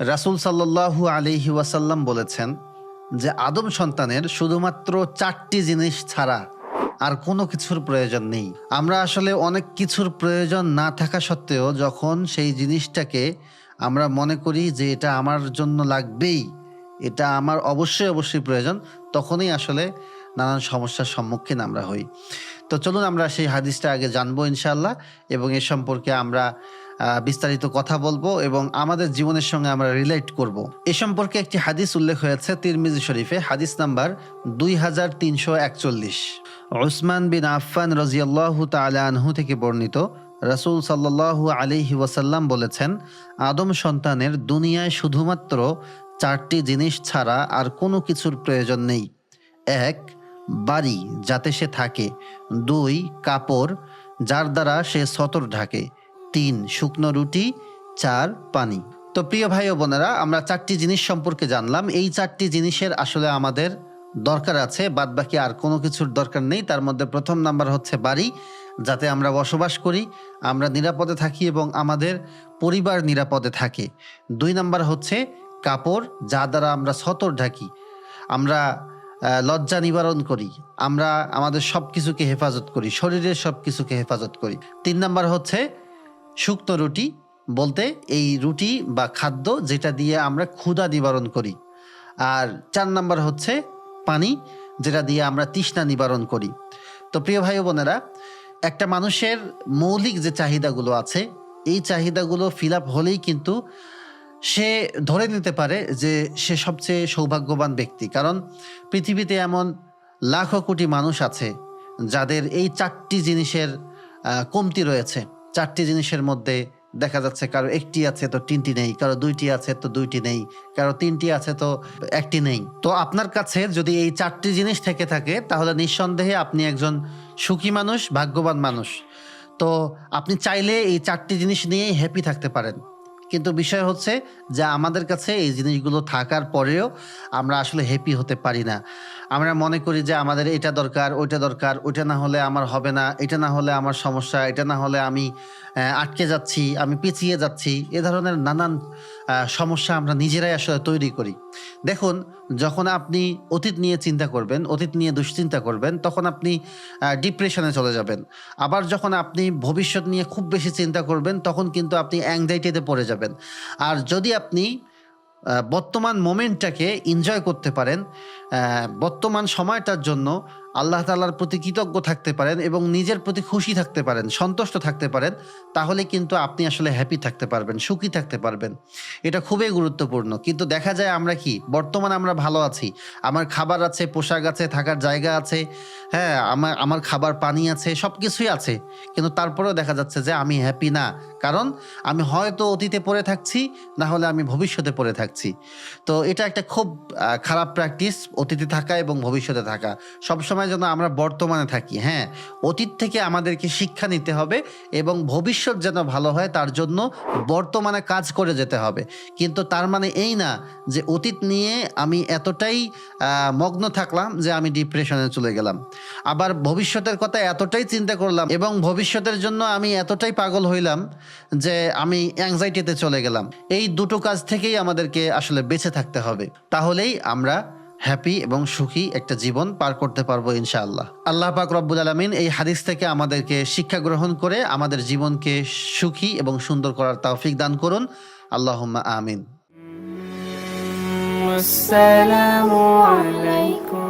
রাসূল সাল্লাল্লাহু আলাইহি ওয়াসাল্লাম বলেছেন যে আদম সন্তানের শুধুমাত্র চারটি জিনিস ছাড়া আর কোনো কিছুর প্রয়োজন নেই। আমরা আসলে অনেক কিছুর প্রয়োজন না থাকা সত্ত্বেও যখন সেই জিনিসটাকে আমরা মনে করি যে এটা আমার জন্য লাগবেই, এটা আমার অবশ্যই অবশ্যই প্রয়োজন, তখনই আসলে নানান সমস্যার সম্মুখীন আমরা হই। তো চলুন আমরা সেই হাদিসটা আগে জানব ইনশাল্লাহ এবং এ সম্পর্কে আমরা বিস্তারিত কথা বলব এবং আমাদের জীবনের সঙ্গে আমরা রিলেট করব। এ সম্পর্কে একটি হাদিস উল্লেখ হয়েছে তিরমিজি শরীফে, হাদিস নাম্বার দুই হাজার তিনশো একচল্লিশ। উসমান বিন আফফান রাজিয়াল্লাহু তাআলা আনহু থেকে বর্ণিত, রাসূল সাল্লাল্লাহু আলাইহি ওয়াসাল্লাম বলেছেন, আদম সন্তানের দুনিয়ায় শুধুমাত্র চারটি জিনিস ছাড়া আর কোনো কিছুর প্রয়োজন নেই। এক, বাড়ি, যাতে সে থাকে। দুই, কাপড়, যার দ্বারা সে সতর ঢাকে। তিন, শুকনো রুটি, চার, পানি। তো প্রিয় ভাই ও বোনেরা, আমরা চারটি জিনিস সম্পর্কে জানলাম। এই চারটি জিনিসের আসলে আমাদের দরকার আছে বাদ বাকি আর কোনো কিছুর দরকার নেই। তার মধ্যে প্রথম নাম্বার হচ্ছে বাড়ি, যাতে আমরা বসবাস করি, আমরা নিরাপদে থাকি এবং আমাদের পরিবার নিরাপদে থাকে। দুই নাম্বার হচ্ছে কাপড়, যা দ্বারা আমরা সতর ঢাকি। আমরা লজ্জা নিবারণ করি। আমরা আমাদের সব কিছুকে হেফাজত করি, শরীরের সব কিছুকে হেফাজত করি। তিন নাম্বার হচ্ছে শুক্তো রুটি বলতে এই রুটি বা খাদ্য যেটা দিয়ে আমরা ক্ষুধা নিবারণ করি। আর চার নাম্বার হচ্ছে পানি, যেটা দিয়ে আমরা তৃষ্ণা নিবারণ করি। তো প্রিয় ভাই বোনেরা, একটা মানুষের মৌলিক যে চাহিদাগুলো আছে, এই চাহিদাগুলো ফিল আপ হলেই কিন্তু সে ধরে নিতে পারে যে সে সবচেয়ে সৌভাগ্যবান ব্যক্তি। কারণ পৃথিবীতে এমন লাখো কোটি মানুষ আছে যাদের এই চারটি জিনিসের কমতি রয়েছে। চারটি জিনিসের মধ্যে দেখা যাচ্ছে কারও একটি আছে তো তিনটি নেই, কারও দুইটি আছে তো দুইটি নেই, কারও তিনটি আছে তো একটি নেই। তো আপনার কাছে যদি এই চারটি জিনিস থেকে থাকে, তাহলে নিঃসন্দেহে আপনি একজন সুখী মানুষ, ভাগ্যবান মানুষ। তো আপনি চাইলে এই চারটি জিনিস নিয়েই হ্যাপি থাকতে পারেন। কিন্তু বিষয় হচ্ছে যে আমাদের কাছে এই জিনিসগুলো থাকার পরেও আমরা আসলে হ্যাপি হতে পারি না। আমরা মনে করি যে আমাদের এটা দরকার, ওইটা দরকার, ওইটা না হলে আমার হবে না, এটা না হলে আমার সমস্যা, এটা না হলে আমি আটকে যাচ্ছি, আমি পিছিয়ে যাচ্ছি, এ ধরনের নানান সমস্যা আমরা নিজেরাই আসলে তৈরি করি। দেখুন, যখন আপনি অতীত নিয়ে চিন্তা করবেন, অতীত নিয়ে দুশ্চিন্তা করবেন, তখন আপনি ডিপ্রেশনে চলে যাবেন। আবার যখন আপনি ভবিষ্যৎ নিয়ে খুব বেশি চিন্তা করবেন, তখন কিন্তু আপনি অ্যাংজাইটিতে পড়ে যাবেন। আর যদি আপনি বর্তমান মোমেন্টটাকে এনজয় করতে পারেন। বর্তমান সময়টার জন্য আল্লাহ তালার প্রতি কৃতজ্ঞ থাকতে পারেন এবং নিজের প্রতি খুশি থাকতে পারেন, সন্তুষ্ট থাকতে পারেন, তাহলে কিন্তু আপনি আসলে হ্যাপি থাকতে পারবেন, সুখী থাকতে পারবেন। এটা খুবই গুরুত্বপূর্ণ। কিন্তু দেখা যায় আমরা কি, বর্তমানে আমরা ভালো আছি। আমার খাবার আছে, পোশাক আছে, থাকার জায়গা আছে হ্যাঁ আমার আমার খাবার পানি আছে সব কিছুই আছে। কিন্তু তারপরেও দেখা যাচ্ছে যে আমি হ্যাপি না। কারণ আমি হয়তো অতীতে পড়ে থাকছি না হলে আমি ভবিষ্যতে পড়ে থাকছি। তো এটা একটা খুব খারাপ প্র্যাকটিস অতীতে থাকা এবং ভবিষ্যতে থাকা। সবসময় যেন আমরা বর্তমানে থাকি হ্যাঁ? অতীত থেকে আমাদেরকে শিক্ষা নিতে হবে এবং ভবিষ্যৎ যেন ভালো হয় তার জন্য বর্তমানে কাজ করে যেতে হবে। কিন্তু তার মানে এই না যে অতীত নিয়ে আমি এতটাই মগ্ন থাকলাম যে আমি ডিপ্রেশনে চলে গেলাম। আবার ভবিষ্যতের কথা এতটাই চিন্তা করলাম এবং ভবিষ্যতের জন্য আমি এতটাই পাগল হইলাম যে আমি অ্যাংজাইটিতে চলে গেলাম। এই দুটো কাজ থেকেই আমাদেরকে আসলে বেঁচে থাকতে হবে। তাহলেই আমরা হ্যাপি এবং সুখী একটা জীবন পার করতে পারব ইনশাআল্লাহ। আল্লাহ পাক রব্বুল আলমিন এই হাদিস থেকে আমাদেরকে শিক্ষা গ্রহণ করে আমাদের জীবনকে সুখী এবং সুন্দর করার তাওফিক দান করুন। আল্লাহ আমিন। আসসালামু আলাইকুম।